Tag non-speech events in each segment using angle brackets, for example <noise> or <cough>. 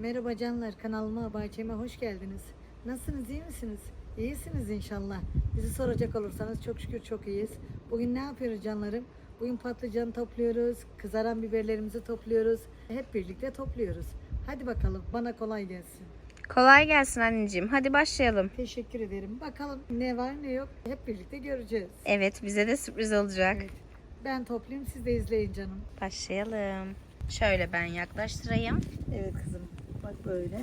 Merhaba canlar kanalıma bahçeme hoş geldiniz. Nasılsınız iyi misiniz? İyisiniz inşallah. Bizi soracak olursanız çok şükür çok iyiyiz. Bugün ne yapıyoruz canlarım? Bugün patlıcan topluyoruz, kızaran biberlerimizi topluyoruz. Hep birlikte topluyoruz. Hadi bakalım bana kolay gelsin. Kolay gelsin anneciğim. Hadi başlayalım. Teşekkür ederim. Bakalım ne var ne yok hep birlikte göreceğiz. Evet bize de sürpriz olacak. Evet. Ben toplayayım siz de izleyin canım. Başlayalım. Şöyle ben yaklaştırayım. Evet kızım. Bak böyle.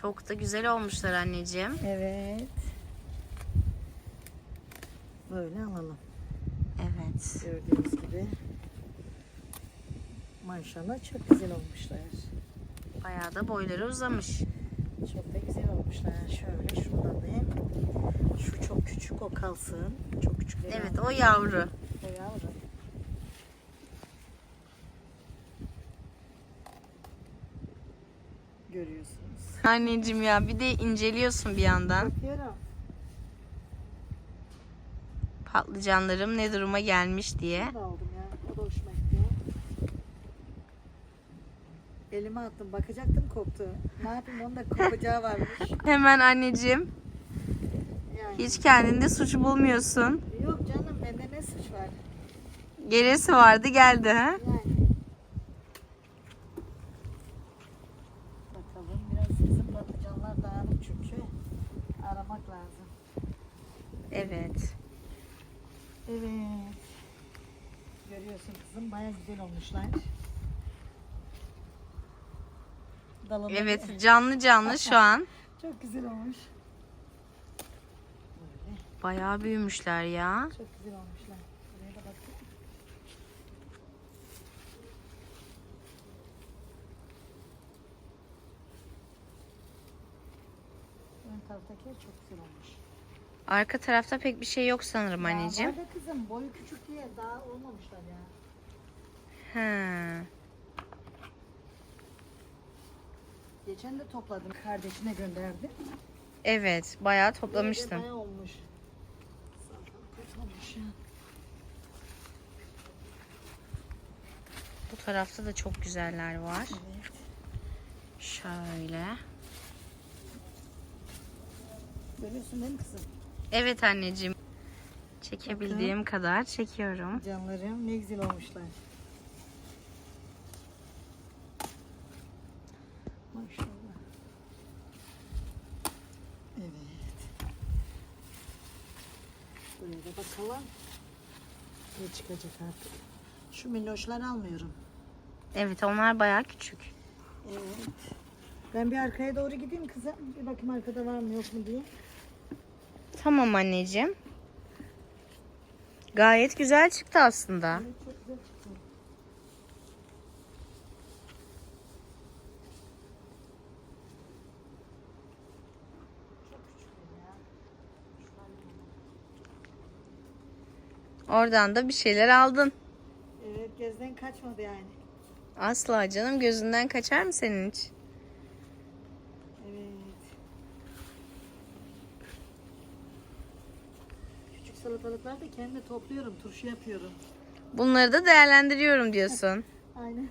Çok da güzel olmuşlar anneciğim. Evet. Böyle alalım. Evet. Gördüğünüz gibi. Maşallah çok güzel olmuşlar. Bayağı da boyları uzamış. Çok da güzel olmuşlar. Şöyle şuradan da şu çok küçük o kalsın. Çok küçük. Evet o yavru. O yavrum. Görüyorsunuz. Anneciğim ya bir de inceliyorsun bir yandan. Bakıyorum. Patlıcanlarım ne duruma gelmiş diye. Onu da aldım ya. O da hoşuma gitti. Elime attım. Bakacaktım koptu. Ne yapayım onun da kopacağı varmış. <laughs> Hemen anneciğim Yani. hiç kendinde suç bulmuyorsun. Yok canım bende ne suç var? Gerisi vardı geldi ha. Yani. Bakalım biraz bizim patlıcanlar dağınık çünkü. Aramak lazım. Evet. Evet. Görüyorsun kızım baya güzel olmuşlar. Dalını Evet canlı canlı şu an. Çok güzel olmuş. Böyle. Bayağı büyümüşler ya. Çok güzel olmuşlar. Buraya da bakın. Ön taraftakiler çok. Arka tarafta pek bir şey yok sanırım anneciğim. Var kızım boyu küçük diye daha olmamışlar ya. He. Geçen de topladım kardeşine gönderdim. Evet, bayağı Böyle toplamıştın. Bayağı olmuş. Ya. Bu tarafta da çok güzeller var. Evet. Şöyle. Görüyorsun değil mi kızım? Evet anneciğim. Çekebildiğim kadar çekiyorum. Canlarım ne güzel olmuşlar. Maşallah. Evet. Buraya da bakalım. Ne çıkacak artık. Şu minnoşları almıyorum. Evet, onlar bayağı küçük. Evet. Ben bir arkaya doğru gideyim kızım. Bir bakayım arkada var mı yok mu diye. Tamam anneciğim. Gayet güzel çıktı aslında. Oradan da bir şeyler aldın. Evet gözden kaçmadı yani. Asla canım gözünden kaçar mı senin hiç? Evet. Küçük salatalıklar da kendi topluyorum, turşu yapıyorum. Bunları da değerlendiriyorum diyorsun. <laughs> Aynen.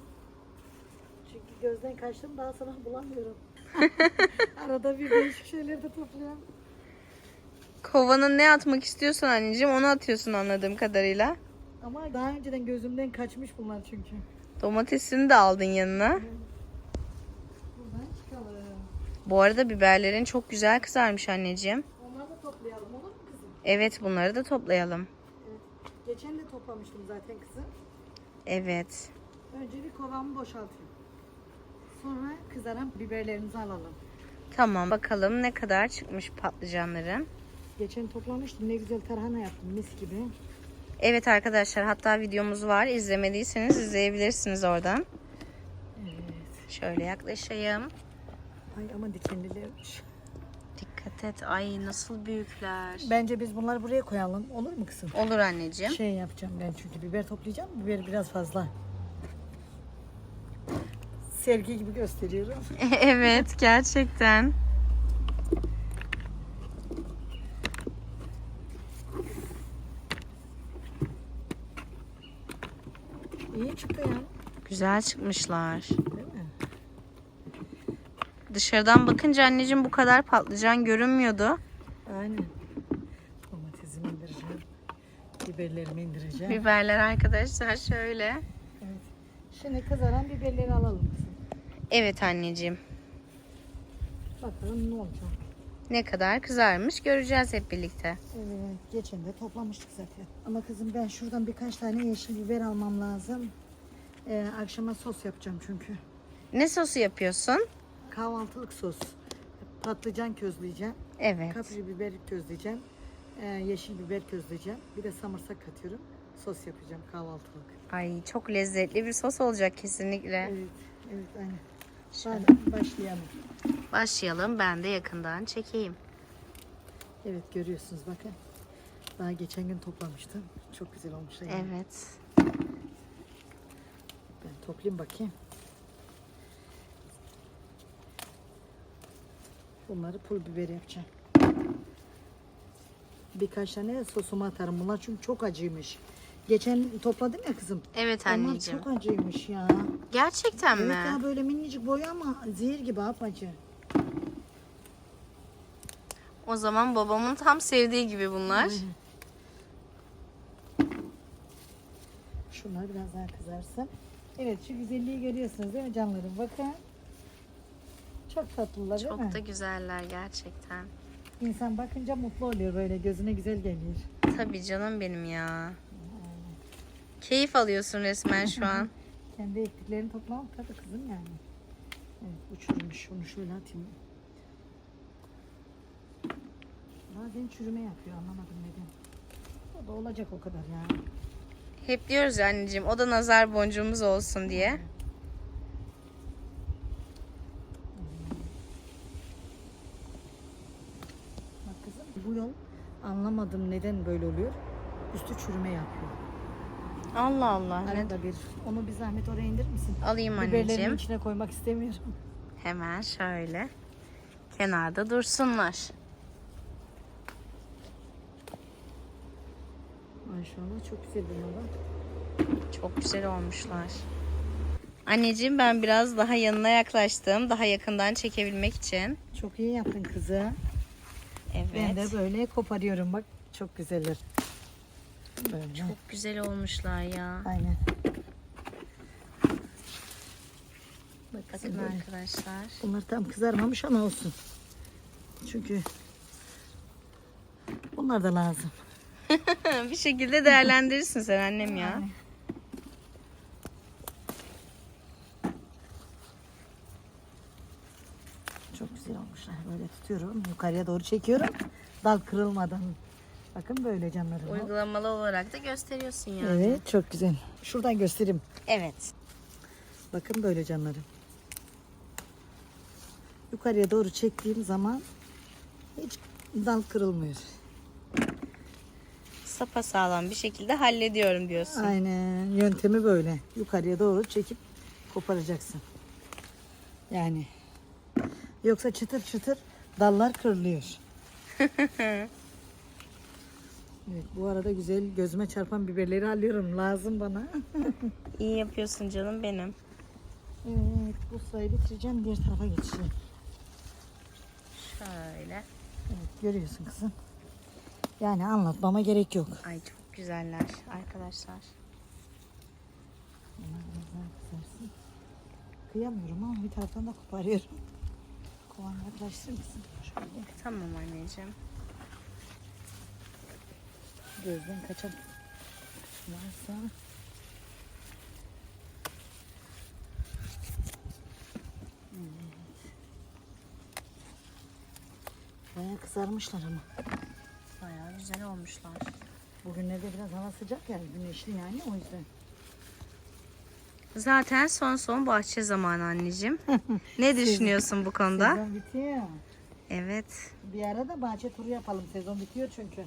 Çünkü gözden kaçtım daha sonra bulamıyorum. <laughs> Arada bir değişik şeyler de topluyorum. Kovanın ne atmak istiyorsan anneciğim onu atıyorsun anladığım kadarıyla. Ama daha önceden gözümden kaçmış bunlar çünkü. Domatesini de aldın yanına. Buradan çıkalım. Bu arada biberlerin çok güzel kızarmış anneciğim. Onları da toplayalım olur mu kızım? Evet bunları da toplayalım. Geçen de toplamıştım zaten kızım. Evet. Önce bir kovamı boşaltayım. Sonra kızaran biberlerimizi alalım. Tamam bakalım ne kadar çıkmış patlıcanların. Geçen toplamıştım. Ne güzel tarhana yaptım mis gibi. Evet arkadaşlar hatta videomuz var. İzlemediyseniz izleyebilirsiniz oradan. Evet. Şöyle yaklaşayım. Ay ama dikenlilermiş. Dikkat et. Ay nasıl büyükler. Bence biz bunları buraya koyalım. Olur mu kızım? Olur anneciğim. Şey yapacağım ben çünkü biber toplayacağım. Biber biraz fazla. Sergi gibi gösteriyorum. <laughs> evet gerçekten. İyi çıktı ya. Güzel çıkmışlar. Dışarıdan bakınca anneciğim bu kadar patlıcan görünmüyordu. Aynen. Domatesimi indireceğim. Biberlerimi indireceğim. Biberler arkadaşlar şöyle. Evet. Şimdi kızaran biberleri alalım. Evet anneciğim. Bakalım ne olacak. Ne kadar kızarmış göreceğiz hep birlikte. Evet, geçen de toplamıştık zaten. Ama kızım ben şuradan birkaç tane yeşil biber almam lazım. Ee, akşama sos yapacağım çünkü. Ne sosu yapıyorsun? Kahvaltılık sos. Patlıcan közleyeceğim. Evet. Kapri biber közleyeceğim. Ee, yeşil biber közleyeceğim. Bir de samırsak katıyorum. Sos yapacağım kahvaltılık. Ay çok lezzetli bir sos olacak kesinlikle. Evet, evet aynen. Şöyle. Hadi başlayalım. Başlayalım ben de yakından çekeyim. Evet görüyorsunuz bakın. Daha geçen gün toplamıştım. Çok güzel olmuş. Yani. Evet. Ben toplayayım bakayım. Bunları pul biber yapacağım. Birkaç tane sosuma atarım. Bunlar çünkü çok acıymış. Geçen topladım ya kızım. Evet anneciğim. çok acıymış ya. Gerçekten Evet mi? ya böyle minicik boyu ama zehir gibi apacı. O zaman babamın tam sevdiği gibi bunlar. Aynen. Şunlar biraz daha kızarsın. Evet şu güzelliği görüyorsunuz değil mi canlarım? Bakın. Çok tatlılar değil mi? Çok da güzeller gerçekten. İnsan bakınca mutlu oluyor böyle gözüne güzel geliyor. Tabii canım benim ya. Keyif alıyorsun resmen şu an. <laughs> Kendi ektiklerini toplamak tabii kızım yani. Evet uçurmuş onu şöyle atayım. Bazen çürüme yapıyor anlamadım neden. O da olacak o kadar ya. Hep diyoruz ya anneciğim o da nazar boncuğumuz olsun diye. Bak kızım bu yol anlamadım neden böyle oluyor. Üstü çürüme yapıyor. Allah Allah. Arada bir onu bir zahmet oraya indir misin? Alayım Biberlerin anneciğim. içine koymak istemiyorum. Hemen şöyle. Kenarda dursunlar. Maşallah çok güzel bunlar. Çok güzel olmuşlar. Anneciğim ben biraz daha yanına yaklaştım. Daha yakından çekebilmek için. Çok iyi yaptın kızı. Ben de Evet. böyle koparıyorum bak. Çok güzeller. Böyle. Çok güzel olmuşlar ya. Aynen. Bak Bakın böyle. arkadaşlar. Bunlar tam kızarmamış ama olsun. Çünkü bunlar da lazım. <laughs> bir şekilde değerlendirirsin sen annem ya. Aynen. Çok güzel olmuşlar. Böyle tutuyorum. Yukarıya doğru çekiyorum. Dal kırılmadan. Bakın böyle canlarım. Uygulamalı olarak da gösteriyorsun yani. Evet çok güzel. Şuradan göstereyim. Evet. Bakın böyle canlarım. Yukarıya doğru çektiğim zaman hiç dal kırılmıyor. Sapa sağlam bir şekilde hallediyorum diyorsun. Aynen yöntemi böyle. Yukarıya doğru çekip koparacaksın. Yani yoksa çıtır çıtır dallar kırılıyor. <laughs> evet bu arada güzel gözüme çarpan biberleri alıyorum. Lazım bana. <laughs> İyi yapıyorsun canım benim. evet bu sırayı bitireceğim. Diğer tarafa geçeceğim. Şöyle. Evet görüyorsun kızım. Yani anlatmama gerek yok. Ay çok güzeller arkadaşlar. Kıyamıyorum ama bir taraftan da koparıyorum. Kovan yaklaştırır mısın? Şöyle Tamam anneciğim. gözden kaçan varsa. Bayağı kızarmışlar ama. Bayağı güzel olmuşlar. Bugünlerde biraz hava sıcak yani güneşli yani o yüzden. Zaten son son bahçe zamanı anneciğim. ne düşünüyorsun bu konuda? Sezon bitiyor. Evet. Bir ara da bahçe turu yapalım. Sezon bitiyor çünkü.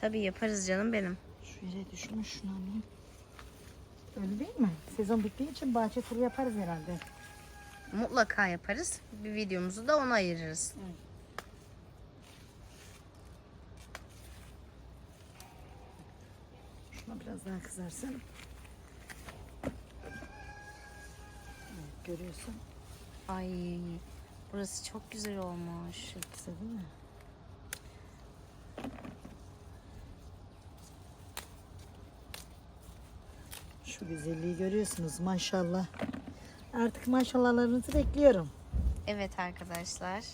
Tabii yaparız canım benim. Şu yere düşmüş şunu alayım. Öyle değil mi? Sezon bittiği için bahçe turu yaparız herhalde. Mutlaka yaparız. Bir videomuzu da ona ayırırız. Şuna biraz daha kızarsın. Evet, görüyorsun. Ay. Burası çok güzel olmuş. Çok güzel değil mi? Şu güzelliği görüyorsunuz maşallah. Artık maşallahlarınızı bekliyorum. Evet arkadaşlar.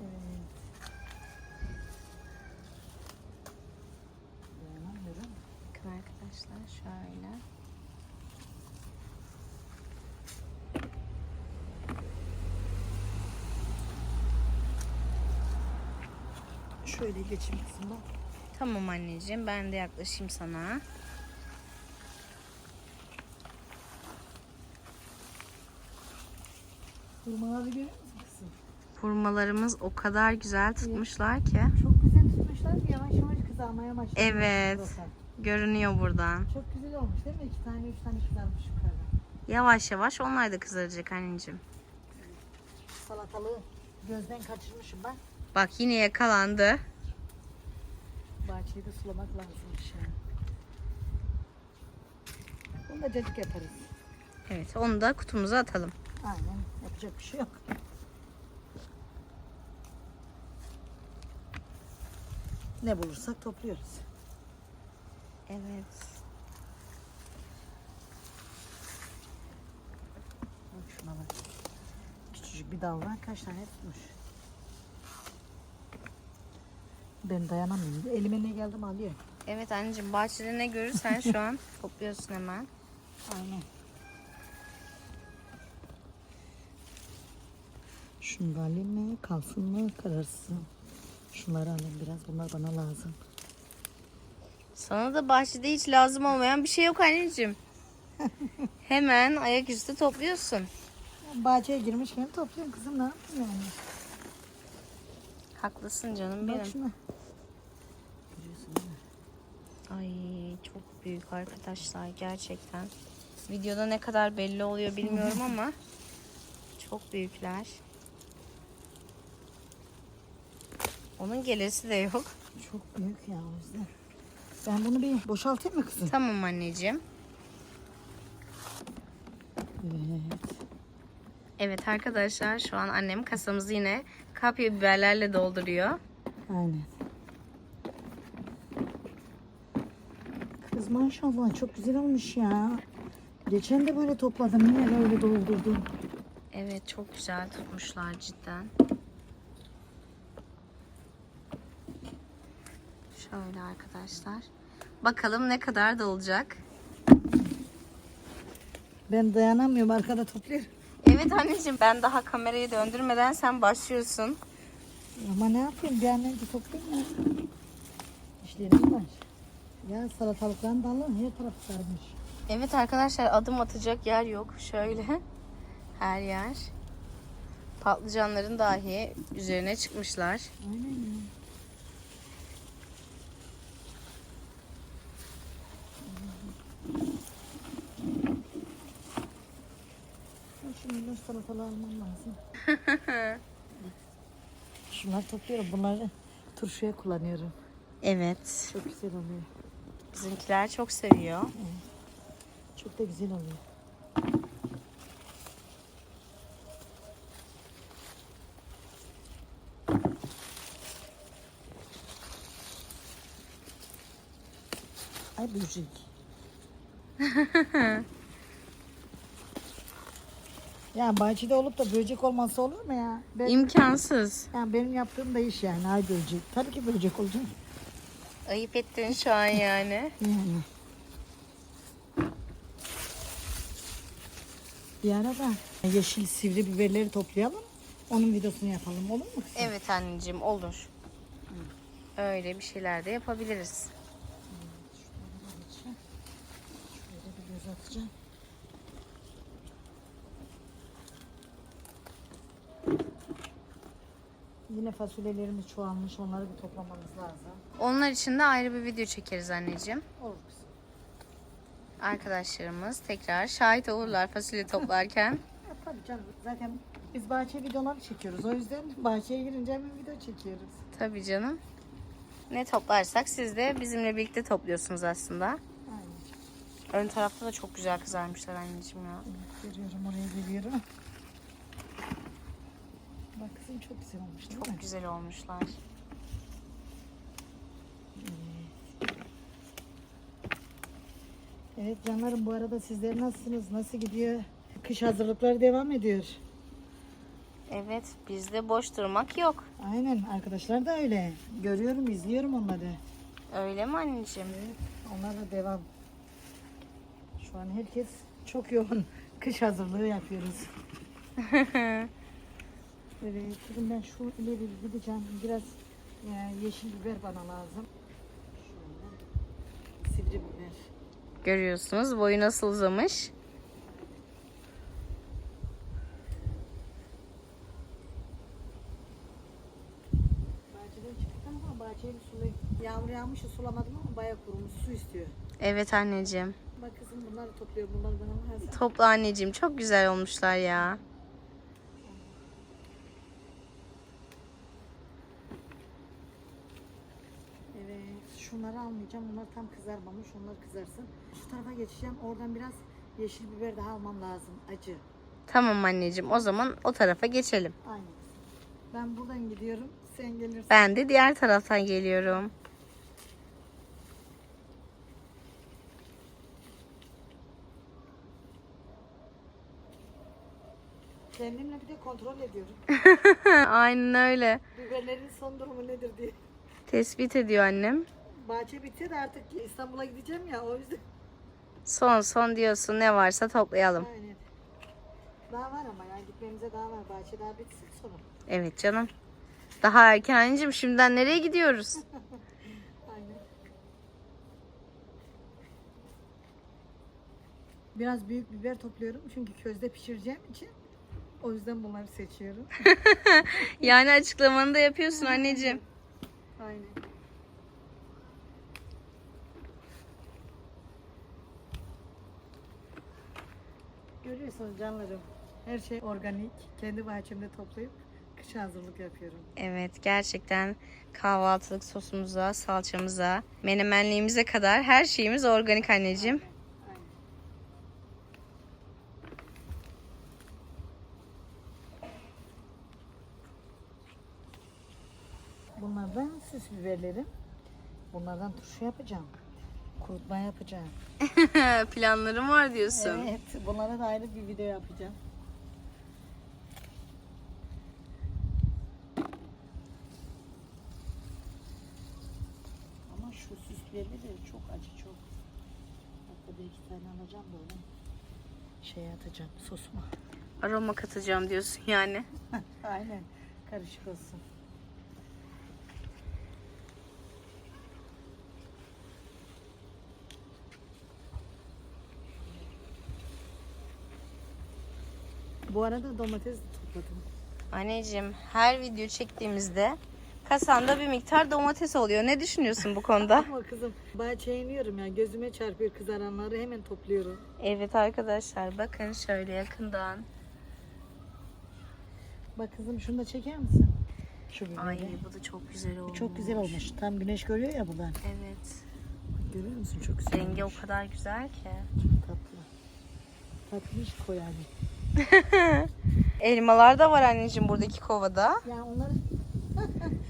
Evet. Dayanamıyorum. Bakın arkadaşlar şöyle. Kızım bak. Tamam anneciğim ben de yaklaşayım sana. Hurmaları görüyor musun kızım? Hurmalarımız o kadar güzel tutmuşlar ki. Çok güzel tutmuşlar. Yavaş yavaş kızarmaya başladı. Evet. Zaten. Görünüyor buradan. Çok güzel olmuş değil mi? İki tane, üç tane kızarmış yukarıda. Yavaş yavaş onlar da kızaracak anneciğim. Salatalığı gözden kaçırmışım ben. Bak yine yakalandı. Bahçeyi de sulamak lazımmış yani. Bunu da cacık yaparız. Evet onu da kutumuza atalım. Aynen. Yapacak bir şey yok. Ne bulursak topluyoruz. Evet. Bak şuna bak. Küçücük bir dal var. Kaç tane tutmuş. Ben dayanamıyorum. Elime ne geldi mi alıyor. Evet anneciğim bahçede ne görürsen şu an <laughs> topluyorsun hemen. Aynen. Şunu da alayım mı? Kalsın mı? Kararsın. Şunları alayım biraz. Bunlar bana lazım. Sana da bahçede hiç lazım olmayan bir şey yok anneciğim. <laughs> Hemen ayaküstü topluyorsun. Bahçeye girmişken topluyorum kızım. Ne yapayım yani? Haklısın canım Bak benim. şuna. Ay çok büyük arkadaşlar gerçekten. Videoda ne kadar belli oluyor bilmiyorum <laughs> ama çok büyükler. Onun gelesi de yok. Çok büyük ya o yüzden. Ben bunu bir boşaltayım mı kızım? Tamam anneciğim. Evet. Evet arkadaşlar şu an annem kasamızı yine kapya biberlerle dolduruyor. Aynen. Maşallah çok güzel olmuş ya. Geçen de böyle topladım. Yine öyle doldurdum. Evet çok güzel tutmuşlar cidden. Şöyle arkadaşlar. Bakalım ne kadar da olacak. Ben dayanamıyorum arkada topluyorum. Evet anneciğim ben daha kamerayı döndürmeden sen başlıyorsun. Ama ne yapayım bir an önce toplayayım ya. İşlerim var. Ya salatalıkların dalı her taraf sarmış. Evet arkadaşlar adım atacak yer yok. Şöyle her yer. Patlıcanların dahi üzerine çıkmışlar. Aynen ya. Şimdi ilaç salatalığı almam lazım. <laughs> Şunları topluyorum. Bunları turşuya kullanıyorum. Evet. Çok güzel oluyor. Bizimkiler çok seviyor. Çok da güzel oluyor. Ay böcek. <laughs> ya bahçede olup da böcek olmazsa olur mu ya? Ben, İmkansız. yani benim yaptığım da iş yani ay böcek. Tabii ki böcek olacak. Ayıp ettin şu an yani. Yani. Bir ara da yeşil sivri biberleri toplayalım. Onun videosunu yapalım olur mu? Evet anneciğim olur. Öyle bir şeyler de yapabiliriz. Şöyle bir göz atacağım. Yine fasulyelerimiz çoğalmış. Onları bir toplamamız lazım. Onlar için de ayrı bir video çekeriz anneciğim. Olur kızım. Arkadaşlarımız tekrar şahit olurlar fasulye toplarken. <laughs> Ya, tabii canım. Zaten biz bahçe videoları çekiyoruz. O yüzden bahçeye girince hemen video çekiyoruz. Tabii canım. Ne toplarsak siz de bizimle birlikte topluyorsunuz aslında. Aynen. Ön tarafta da çok güzel kızarmışlar anneciğim ya. Görüyorum oraya geliyorum. Bak kızım çok güzel olmuş değil mi? Çok güzel olmuşlar. Evet canlarım bu arada sizler nasılsınız? Nasıl gidiyor? Kış hazırlıkları devam ediyor. Evet bizde boş durmak yok. Aynen arkadaşlar da öyle. Görüyorum, izliyorum onları. Öyle mi anneciğim? Evet, onlarla devam. Şu an herkes çok yoğun. Kış hazırlığı yapıyoruz. <laughs> evet, kızım ben şu ileri gideceğim. Biraz e, yeşil biber bana lazım. Şöyle. Sivri biber. Görüyorsunuz boyu nasıl uzamış. Bahçeden çıktıktan sonra bahçeyi sulayayım. Yağmur yağmış ya sulamadım ama bayağı kurumuş. Su istiyor. Evet anneciğim. Bak kızım bunları topluyor. Bunları bana lazım. Topla anneciğim çok güzel olmuşlar ya. Evet, şunları almayacağım. Bunlar tam kızarmamış. Onlar kızarsın. Şu tarafa geçeceğim. Oradan biraz yeşil biber daha almam lazım. Acı. Tamam anneciğim o zaman o tarafa geçelim. Aynen. Ben buradan gidiyorum. Sen gelirsin. Ben de diğer taraftan geliyorum. Kendimle bir de kontrol ediyorum. <laughs> Aynen öyle. Biberlerin son durumu nedir diye. Tespit ediyor annem. Bahçe bitti de artık İstanbul'a gideceğim ya o yüzden. Son son diyorsun ne varsa toplayalım. Aynen. Daha var ama ya gitmemize daha var. Bahçe daha bitsin sonra. Evet canım. Daha erken anneciğim şimdiden nereye gidiyoruz? <laughs> Aynen. Biraz büyük biber topluyorum çünkü közde pişireceğim için. O yüzden bunları seçiyorum. <laughs> Yani açıklamanı da yapıyorsun anneciğim. <laughs> Aynen. Görüyorsunuz canlarım. Her şey organik. Kendi bahçemde toplayıp kışa hazırlık yapıyorum. Evet gerçekten kahvaltılık sosumuza, salçamıza, menemenliğimize kadar her şeyimiz organik anneciğim. Aynen. Bunlardan süs biberlerim. Bunlardan turşu yapacağım. Kurutma yapacağım. <laughs> Planlarım var diyorsun. Evet, bunlara da ayrı bir video yapacağım. Ama şu süs biberi de çok acı çok. Hatta bir iki tane alacağım böyle. Şey atacağım sosuma. Aroma katacağım diyorsun yani. <laughs> Aynen karışık olsun. Bu arada domates topladım. Anneciğim her video çektiğimizde kasanda bir miktar domates oluyor. Ne düşünüyorsun bu konuda? <laughs> Ama kızım bahçeye iniyorum ya gözüme çarpıyor kızaranları hemen topluyorum. evet arkadaşlar bakın şöyle yakından. Bak kızım şunu da çeker misin? Şu biberi. Ay bu da çok güzel olmuş. Çok güzel olmuş. Tam güneş görüyor ya buradan. Evet. Görüyor musun? Çok güzel Rengi o olmuş. kadar güzel ki. Tatlı. Tatlış koy yani. <laughs> Elmalar da var anneciğim buradaki kovada. Yani onları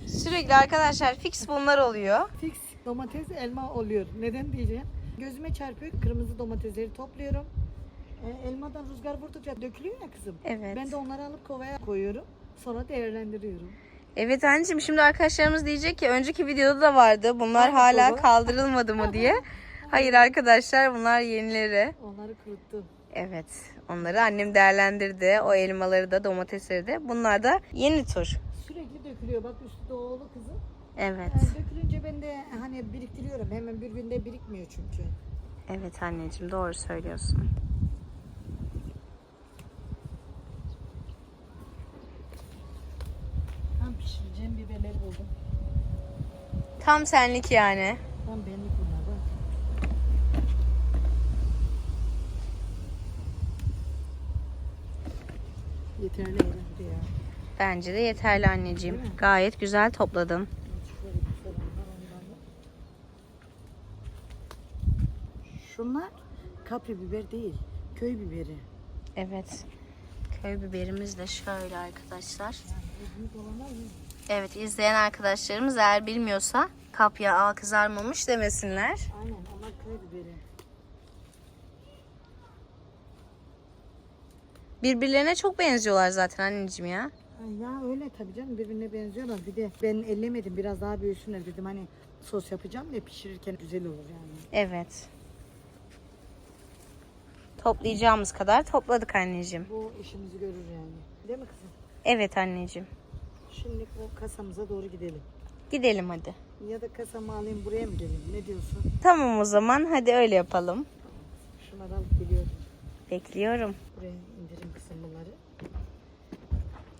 <laughs> Sürekli arkadaşlar fix bunlar oluyor. fix domates elma oluyor. Neden diyeceğim? Gözüme çarpıyor. Kırmızı domatesleri topluyorum. E, elmadan rüzgar vurdukça dökülüyor ya kızım. Evet. Ben de onları alıp kovaya koyuyorum. Sonra değerlendiriyorum. Evet anneciğim şimdi arkadaşlarımız diyecek ki önceki videoda da vardı. Bunlar Aynı hala kova. kaldırılmadı mı diye. <laughs> Hayır arkadaşlar bunlar yenileri. Onları kuruttum. Evet onları annem değerlendirdi. O elmaları da domatesleri de. Bunlar da yeni tur. Sürekli dökülüyor. Bak üstü doğulu kızım. Evet. Yani dökülünce ben de hani biriktiriyorum. Hemen bir günde birikmiyor çünkü. Evet anneciğim doğru söylüyorsun. Tam pişireceğim biberleri buldum. Tam senlik yani. Tam benlik bunlar bak. Yeterli herhalde ya. Bence de yeterli anneciğim. Gayet güzel topladın. Şunlar Kapri biber değil. Köy biberi. Evet. Köy biberimiz de şöyle arkadaşlar. Evet izleyen arkadaşlarımız eğer bilmiyorsa kapya aa kızarmamış demesinler. Aynen onlar köy biberi. Birbirlerine çok benziyorlar zaten anneciğim ya. Ya öyle tabii canım birbirine benziyorlar. Bir de ben ellemedim biraz daha büyüsünler dedim hani sos yapacağım da pişirirken güzel olur yani. Evet. Toplayacağımız kadar topladık anneciğim. Bu işimizi görür yani. Değil mi kızım? Evet anneciğim. Şimdi o kasamıza doğru gidelim. Gidelim hadi. Ya da kasamı alayım buraya mı geleyim? Ne diyorsun? Tamam o zaman hadi öyle yapalım. Şunları alıp geliyorum. Bekliyorum. Buraya.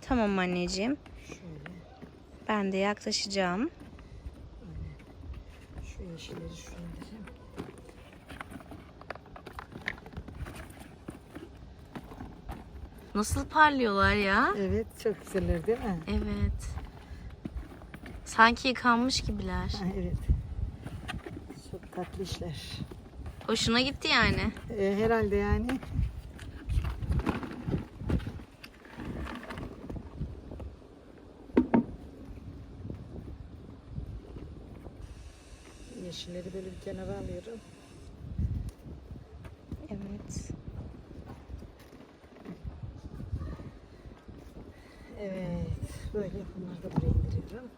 Tamam anneciğim. Şöyle. Ben de yaklaşacağım. Şu yeşilleri şuraya indireyim. Nasıl parlıyorlar ya? Evet çok güzeller değil mi? Evet. Sanki yıkanmış gibiler. Ha, evet. Çok tatlı işler. Hoşuna gitti yani. Ee, herhalde yani. Yeşilleri böyle bir kenara alıyorum. Evet. Evet. Böyle bunları da buraya indiriyorum.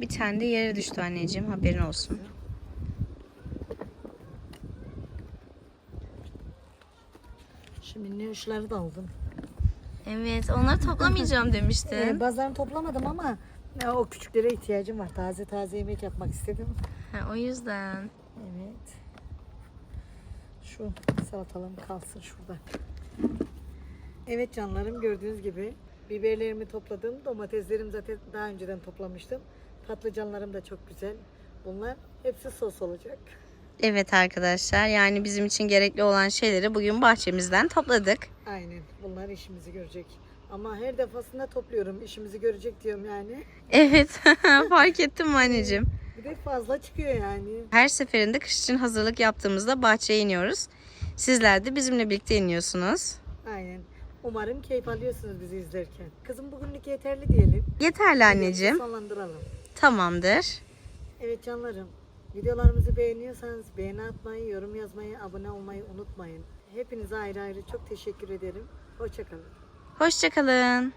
Bir tane de yere düştü anneciğim haberin olsun. Şimdi uçları da aldım. Evet onları toplamayacağım <laughs> Ee, demiştin. bazılarını toplamadım ama e, o küçüklere ihtiyacım var. Taze taze yemek yapmak istedim. Ha, o yüzden. Evet. Şu salatalığım kalsın şurada. Evet canlarım gördüğünüz gibi biberlerimi topladım. Domateslerim zaten daha önceden toplamıştım. Patlıcanlarım da çok güzel. Bunlar hepsi sos olacak. Evet arkadaşlar yani bizim için gerekli olan şeyleri bugün bahçemizden topladık. Aynen. Bunlar işimizi görecek. Ama her defasında topluyorum. işimizi görecek diyorum yani. Evet <laughs> fark ettim anneciğim. Bir de fazla çıkıyor yani. Her seferinde kış için hazırlık yaptığımızda bahçeye iniyoruz. Sizler de bizimle birlikte iniyorsunuz. Aynen. Umarım keyif alıyorsunuz bizi izlerken. Kızım bugünlük yeterli diyelim. Yeterli anneciğim. Sonlandıralım. Tamamdır. Evet canlarım. Videolarımızı beğeniyorsanız beğeni atmayı, yorum yazmayı, abone olmayı unutmayın. Hepinize ayrı ayrı çok teşekkür ederim. Hoşçakalın. Hoşçakalın.